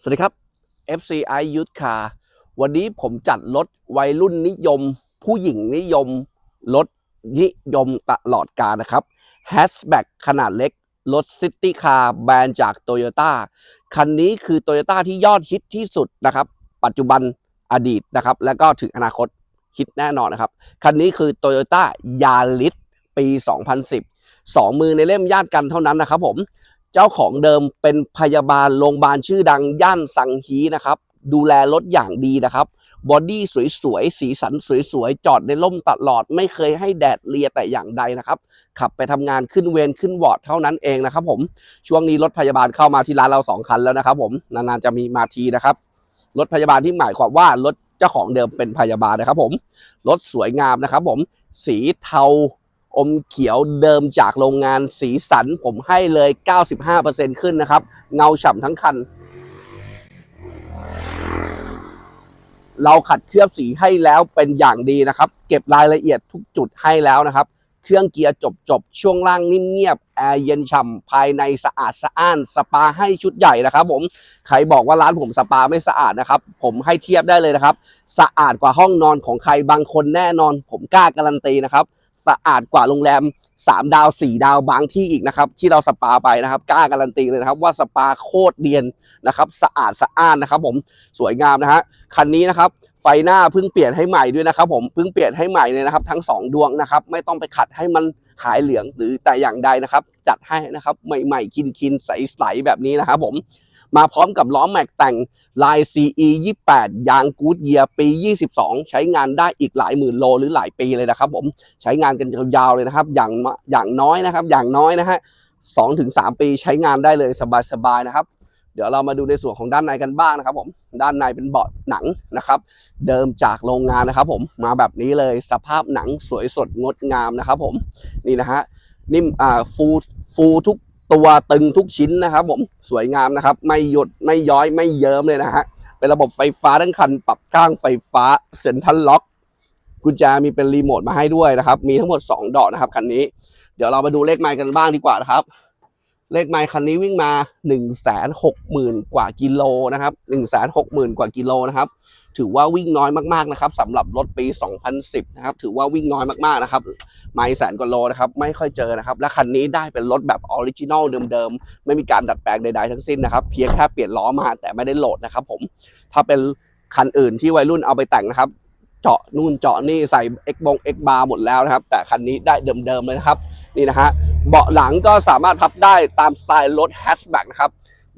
สวัสดีครับ FCI Youth Car วันนี้ผมจัดรถวัยรุ่นนิยม ผู้หญิงนิยมรถนิยมตลอดกาลนะครับ Hatchback ขนาดเล็ก รถ City Car แบรนด์จาก Toyota คันนี้คือ Toyota ที่ยอดฮิตที่สุดนะครับ ปัจจุบันอดีตนะครับ แล้วก็ถึงอนาคตฮิตแน่นอนนะครับ คันนี้คือ Toyota Yaris ปี 2010สองมือในเล่มญาติกันเท่านั้นนะครับผม เจ้าของเดิมเป็นพยาบาลโรงพยาบาลชื่อดังย่านสังฮีนะครับ ดูแลรถอย่างดีนะครับบอดี้สวยๆ สีสันสวยๆ จอดในร่มตลอด ไม่เคยให้แดดเลียแต่อย่างใดนะครับ ขับไปทำงานขึ้นเวรขึ้นวอร์ดเท่านั้นเองนะครับผม ช่วงนี้รถพยาบาลเข้ามาที่ร้านเราสองคันแล้วนะครับผม นานๆจะมีมาทีนะครับ รถพยาบาลที่หมายความว่ารถเจ้าของเดิมเป็นพยาบาลนะครับผม รถสวยงามนะครับผม สีเทา อมเขียวเดิมจากโรงงานสีสันผมให้เลย 95%ขึ้นนะครับ เงาฉ่ำทั้งคัน เราขัดเคลือบสีให้แล้วเป็นอย่างดีนะครับ เก็บรายละเอียดทุกจุดให้แล้วนะครับ เครื่องเกียร์จบจบช่วงล่างนิ่มเงียบ แอร์เย็นฉ่ำภายในสะอาดสะอ้าน สปาให้ชุดใหญ่นะครับ ผม ใครบอกว่าร้านผมสปาไม่สะอาดนะครับ ผมให้เทียบได้เลยนะครับ สะอาดกว่าห้องนอนของใครบางคนแน่นอน ผมกล้าการันตีนะครับ สะอาดกว่าโรงแรม 3 ดาว 4 ดาวบางที่อีกนะครับที่เราสปาไปนะครับกล้าการันตีเลยนะครับว่าสปาโคตรเดียนนะครับสะอาดสะอ้านนะครับผมสวยงามนะฮะคันนี้นะครับไฟหน้าเพิ่งเปลี่ยนให้ใหม่ด้วยนะครับผมเพิ่งเปลี่ยนให้ใหม่เลยนะครับ ทั้ง 2 ดวงนะครับไม่ต้องไปขัดให้มันหายเหลืองหรือแต่อย่างใดนะครับ จัดให้นะครับใหม่ๆคินๆใสๆแบบนี้นะครับผม มาพร้อมกับล้อแม็กแต่งลาย CE 28 ยางกูดเยียปี 22 ใช้งานได้อีกหลายหมื่นโลหรือหลายปีเลยนะครับผมใช้งานกันยาวๆเลยนะครับ อย่างอย่างน้อยนะครับ อย่างน้อยนะฮะสองถึงสามปีใช้งานได้เลยสบายๆนะครับ เดี๋ยวเรามาดูในส่วนของด้านในกันบ้างนะครับ ผมด้านในเป็นเบาะหนังนะครับ เดิมจากโรงงานนะครับ ผมมาแบบนี้เลยสภาพหนังสวยสดงดงามนะครับ ผมนี่นะฮะนิ่มอ่าฟูฟูทุก ตัวตึงทุกชิ้นนะครับ ผมสวยงามนะครับ ไม่หยดไม่ย้อยไม่เยิ้มเลยนะฮะเป็นระบบไฟฟ้าทั้งคันปรับข้างไฟฟ้าเซ็นทรัลล็อกกุญแจมีเป็นรีโมทมาให้ด้วยนะครับ มีทั้งหมด 2 ดอกนะครับคันนี้ เดี๋ยวเรามาดูเลขไมล์กันบ้างดีกว่านะครับ เลขไมล์คันนี้วิ่งมา1 6 0 0 0 0กว่ากิโลนะครับ1 6 0 0 0 0กว่ากิโลนะครับ ถือว่าวิ่งน้อยมากๆนะครับสำหรับรถปี 2010 นะครับ ถือว่าวิ่งน้อยมากๆนะครับ ไม่แสนกว่าโลนะครับ ไม่ค่อยเจอนะครับ และคันนี้ได้เป็นรถแบบออริจินอลเดิมๆ ไม่มีการดัดแปลงใดๆทั้งสิ้นนะครับ เพียงแค่เปลี่ยนล้อมาแต่ไม่ได้โหลดนะครับผม ถ้าเป็นคันอื่นที่วัยรุ่นเอาไปแต่งนะครับ เจาะนู่นเจาะนี่ใส่เอ็กบงเอ็กบาร์หมดแล้วนะครับ แต่คันนี้ได้เดิมๆเลยนะครับนี่นะฮะเบาะหลังก็สามารถพับได้ตามสไตล์รถแฮชแบ็กนะครับ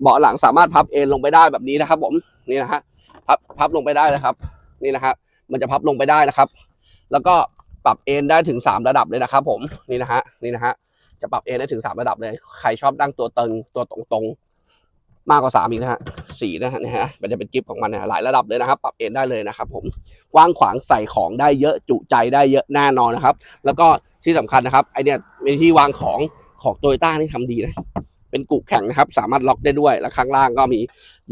เบาะหลังสามารถพับเอนลงไปได้แบบนี้นะครับ ผมนี่นะฮะพับพับลงไปได้เลยครับ นี่นะฮะมันจะพับลงไปได้นะครับ แล้วก็ปรับเอนได้ถึง 3 ระดับเลยนะครับ ผมนี่นะฮะนี่นะฮะจะปรับเอนได้ถึง 3 ระดับเลย ใครชอบดั้งตัวตึงตัวตรงๆ มากกว่า3อีกนะฮะสี่นะฮะนี่ฮะมันจะเป็นกิฟของมันนะฮะหลายระดับเลยนะครับ ปรับเอนได้เลยนะครับ ผมกว้างขวางใส่ของได้เยอะจุใจได้เยอะแน่นอนนะครับ แล้วก็ที่สำคัญนะครับไอเนี้ยมีที่วางของของโตโยต้านี่ทำดีนะเป็นกุแข็งนะครับ สามารถล็อกได้ด้วย และข้างล่างก็มี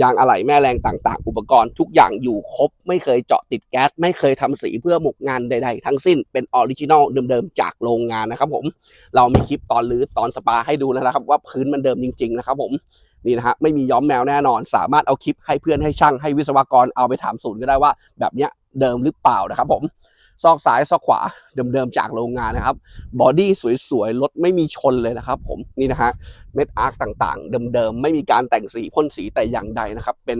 ยางอะไหล่แม่แรงต่างๆ อุปกรณ์ทุกอย่างอยู่ครบ ไม่เคยเจาะติดแก๊ส ไม่เคยทำสีเพื่อหมกงานใดๆ ทั้งสิ้นเป็นออริจินอลเดิมๆ จากโรงงานนะครับผม เรามีคลิปตอนรื้อตอนสปาให้ดูแล้วนะครับ ว่าพื้นมันเดิมจริง ๆ นะครับผม นี่นะฮะไม่มีย้อมแมวแน่นอน สามารถเอาคลิปให้เพื่อนให้ช่างให้วิศวกรเอาไปถามศูนย์ก็ได้ว่า แบบเนี้ยเดิมหรือเปล่านะครับผม ซอกซ้ายซอกขวาเดิมๆจากโรงงานนะครับบอดี้สวยๆรถไม่มีชนเลยนะครับผมนี่นะฮะเม็ดอาร์คต่างๆ เดิมๆไม่มีการแต่งสีพ่นสีแต่อย่างใดนะครับ เป็น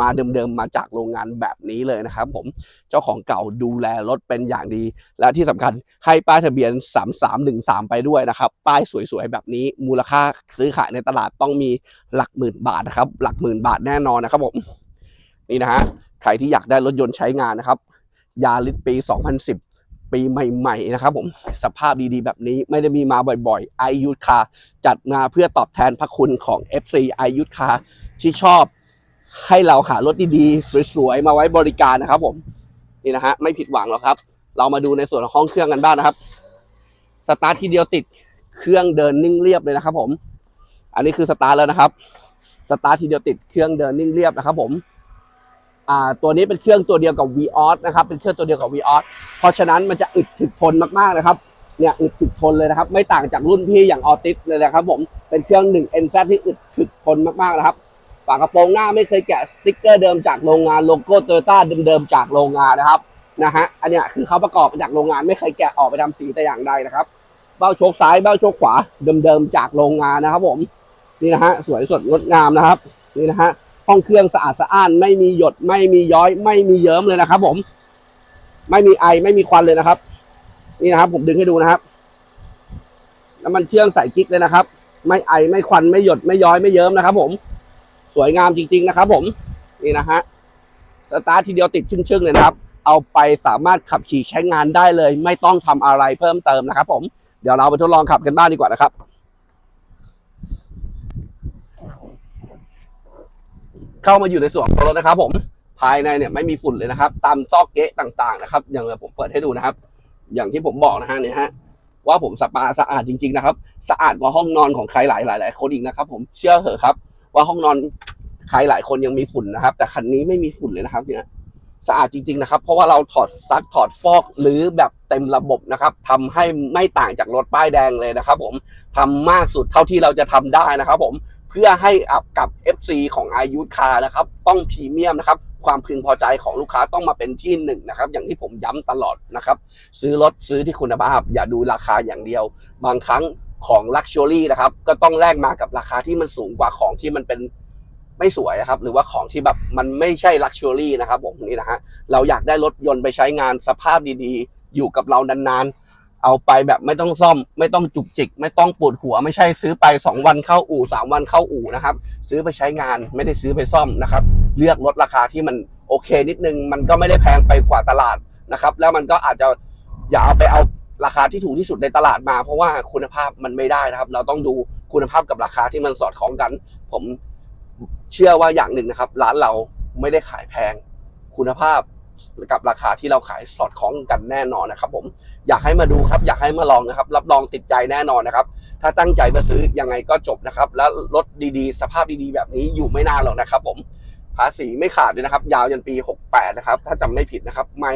มาเดิมๆมาจากโรงงานแบบนี้เลยนะครับ ผมเจ้าของเก่าดูแลรถเป็นอย่างดี และที่สำคัญให้ป้ายทะเบียน 3313 ไปด้วยนะครับป้ายสวยๆแบบนี้มูลค่าซื้อขายในตลาดต้องมีหลักหมื่นบาทนะครับ หลักหมื่นบาทแน่นอนนะครับผมนี่นะฮะใครที่อยากได้รถยนต์ใช้งานนะครับ ยาลิสปี 2010 ปีใหม่ ๆ นะครับผม สภาพดีๆ แบบนี้ไม่ได้มีมาบ่อยๆ i u c a r จัดมาเพื่อตอบแทนพระคุณของ FC i u c a r ที่ชอบให้เราหารถดีๆ สวยๆ มาไว้บริการนะครับผม นี่นะฮะ ไม่ผิดหวังหรอกครับ เรามาดูในส่วนของห้องเครื่องกันบ้างนะครับ สตาร์ททีเดียวติดเครื่องเดินนิ่งเรียบเลยนะครับผม อันนี้คือสตาร์ทแล้วนะครับ สตาร์ททีเดียวติดเครื่องเดินนิ่งเรียบนะครับผม ตัวนี้เป็นเครื่องตัวเดียวกับ v ีออสนะครับเป็นเครื่องตัวเดียวกับ v ีออสเพราะฉะนั้นมันจะอึดถึกทนมากๆนะครับเนี่ยอึดถึกทนเลยนะครับ ไม่ต่างจากรุ่นพี่อย่างออติสเลยนะครับ ผมเป็นเครื่อง1 NZ ที่อึดถึกทนมากๆนะครับฝากระโปรงหน้าไม่เคยแกะสติ๊กเกอร์เดิมจากโรงงานโลโก้โตโยต้าเดิมๆจากโรงงานนะครับนะฮะอันเนี้ยคือเขาประกอบมาจากโรงงานไม่เคยแกะออกไปทำสีแต่อย่างใดนะครับ เบ้าโชคซ้ายเบ้าโชคขวาเดิมๆจากโรงงานนะครับ ผมนี่นะฮะสวยสดงดงามนะครับนี่นะฮะ ห้องเครื่องสะอาดสะอ้าน ไม่มีหยดไม่มีย้อย ไม่มีเยิ้มเลยนะครับ ผม ไม่มีไอไม่มีควันเลยนะครับ นี่นะครับ ผมดึงให้ดูนะครับน้ำมันเครื่องใส่กิ๊กเลยนะครับ ไม่ไอไม่ควันไม่หยดไม่ย้อยไม่เยิ้มนะครับ ผมสวยงามจริง ๆนะครับ ผมนี่นะฮะสตาร์ททีเดียวติดชึ่งๆเลยนะครับ เอาไปสามารถขับขี่ใช้งานได้เลย ไม่ต้องทำอะไรเพิ่มเติมนะครับ ผมเดี๋ยวเราไปทดลองขับกันบ้างดีกว่านะครับ เข้ามาอยู่ในส่วนของรถนะครับ ผมภายในเนี่ยไม่มีฝุ่นเลยนะครับ ตามซอกเก๊ะต่างๆนะครับ อย่างผมเปิดให้ดูนะครับ อย่างที่ผมบอกนะฮะเนี่ยฮะว่าผมสปาสะอาดจริง ๆนะครับ สะอาดกว่าห้องนอนของใครหลายหลายหลายคนอีกนะครับ ผมเชื่อเหอะครับ ว่าห้องนอนใครหลายคนยังมีฝุ่นนะครับ แต่คันนี้ไม่มีฝุ่นเลยนะครับ เนี่ยสะอาดจริง ๆนะครับ เพราะว่าเราถอดซักถอดฟอกหรือแบบเต็มระบบนะครับทำให้ไม่ต่างจากรถป้ายแดงเลยนะครับ ผมทำมากสุดเท่าที่เราจะทำได้นะครับ ผม เพื่อให้อับกับ FC ของอายุคานะครับ ต้องพรีเมียมนะครับ ความพึงพอใจของลูกค้าต้องมาเป็นที่หนึ่งนะครับ อย่างที่ผมย้ำตลอดนะครับ ซื้อรถซื้อที่คุณภาพ อย่าดูราคาอย่างเดียว บางครั้งของลักชัวรี่นะครับ ก็ต้องแลกมากับราคาที่มันสูงกว่าของที่มันเป็นไม่สวยนะครับ หรือว่าของที่แบบมันไม่ใช่ลักชัวรี่นะครับผมนี่นะฮะเราอยากได้รถยนต์ไปใช้งานสภาพดีๆ อยู่กับเรานานๆ เอาไปแบบไม่ต้องซ่อม ไม่ต้องจุกจิก ไม่ต้องปวดหัว ไม่ใช่ซื้อไป 2 วันเข้าอู่ 3 วันเข้าอู่นะครับ ซื้อไปใช้งานไม่ได้ซื้อไปซ่อมนะครับ เลือกรถราคาที่มันโอเคนิดนึง มันก็ไม่ได้แพงไปกว่าตลาดนะครับ แล้วมันก็อาจจะอย่าเอาไปเอาราคาที่ถูกที่สุดในตลาดมา เพราะว่าคุณภาพมันไม่ได้นะครับ เราต้องดูคุณภาพกับราคาที่มันสอดคล้องกัน ผมเชื่อว่าอย่างหนึ่งนะครับ ร้านเราไม่ได้ขายแพงคุณภาพ กับราคาที่เราขายสอดคล้องกันแน่นอนนะครับ ผมอยากให้มาดูครับ อยากให้มาลองนะครับ รับรองติดใจแน่นอนนะครับ ถ้าตั้งใจมาซื้อยังไงก็จบนะครับ แล้วรถดีๆ สภาพดีๆ แบบนี้อยู่ไม่นานหรอกนะครับ ผมภาษีไม่ขาดเลยนะครับ ยาวยันปี 68 นะครับ ถ้าจำไม่ผิดนะครับ ไม่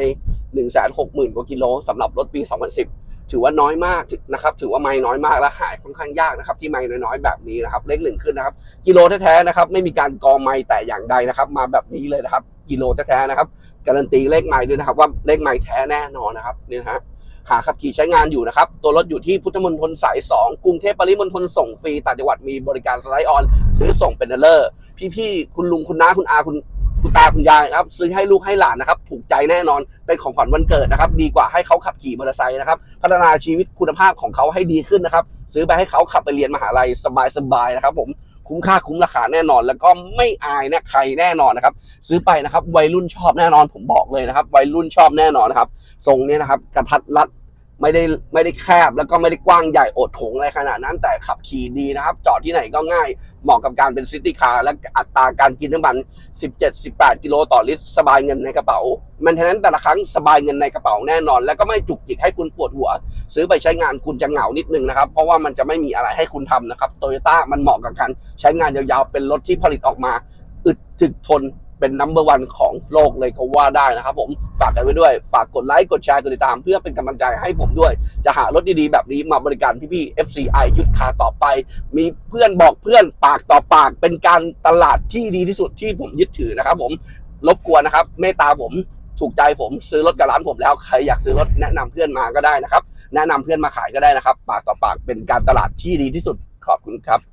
1 6 0 0 0 0 กว่ากิโลสำหรับรถปี 2010 ถือว่าน้อยมากนะครับ ถือว่าไม่น้อยมากและหายค่อนข้างยากนะครับ ที่ไม่น้อยๆแบบนี้นะครับ เลขหนึ่งขึ้นนะครับ กิโลแท้ๆนะครับ ไม่มีการกองไม่แต่อย่างใดนะครับ มาแบบนี้เลยนะครับ กิโลแท้ๆนะครับ การันตีเลขไม้ด้วยนะครับ ว่าเลขไม้แท้แน่นอนนะครับนี่ฮะหาขับขี่ใช้งานอยู่นะครับ ตัวรถอยู่ที่พุทธมณฑลสาย 2 กรุงเทพปริมณฑลส่งฟรีต่างจังหวัดมีบริการสไลด์ออน หรือส่งเป็นเดลเลอร์พี่ๆคุณลุงคุณน้าคุณอาคุณคุณตาคุณยายนะครับซื้อให้ลูกให้หลานนะครับถูกใจแน่นอนเป็นของขวัญวันเกิดนะครับ ดีกว่าให้เขาขับขี่มอเตอร์ไซค์นะครับ พัฒนาชีวิตคุณภาพของเขาให้ดีขึ้นนะครับ ซื้อไปให้เขาขับไปเรียนมหาลัยสบายๆนะครับผม คุ้มค่าคุ้มราคาแน่นอน แล้วก็ไม่อายเนี่ยใครแน่นอนนะครับ ซื้อไปนะครับ วัยรุ่นชอบแน่นอนผมบอกเลยนะครับ วัยรุ่นชอบแน่นอนนะครับทรงเนี้นะครับกระทัดรัด ไม่ได้ไม่ได้แคบแล้วก็ไม่ได้กว้างใหญ่โอดโถงอะไรขนาดนั้น แต่ขับขี่ดีนะครับ จอดที่ไหนก็ง่าย เหมาะกับการเป็นซิตี้คาร์และอัตราการกินน้ำมัน 17-18 กิโลต่อลิตร สบายเงินในกระเป๋ามันฉะนั้นแต่ละครั้งสบายเงินในกระเป๋าแน่นอน แล้วก็ไม่จุกจิกให้คุณปวดหัว ซื้อไปใช้งานคุณจะเหงานิดนึงนะครับ เพราะว่ามันจะไม่มีอะไรให้คุณทำนะครับโตโยต้ามันเหมาะกับการใช้งานยาวๆเป็นรถที่ผลิตออกมา อึดถึกทน เป็นนัมเบอร์วันของโลกเลยก็ว่าได้นะครับผมฝากกันไว้ด้วย ฝากกดไลค์กดแชร์กดติดตาม เพื่อเป็นกำลังใจให้ผมด้วย จะหารถดีๆแบบนี้มาบริการพี่ๆ FCI ยุทธคาต่อไป มีเพื่อนบอกเพื่อนปากต่อปาก เป็นการตลาดที่ดีที่สุดที่ผมยึดถือนะครับผมรบกวนนะครับเมตตาผมถูกใจผมซื้อรถกับร้านผมแล้วใครอยากซื้อรถแนะนำเพื่อนมาก็ได้นะครับ แนะนำเพื่อนมาขายก็ได้นะครับ ปากต่อปากเป็นการตลาดที่ดีที่สุดขอบคุณครับ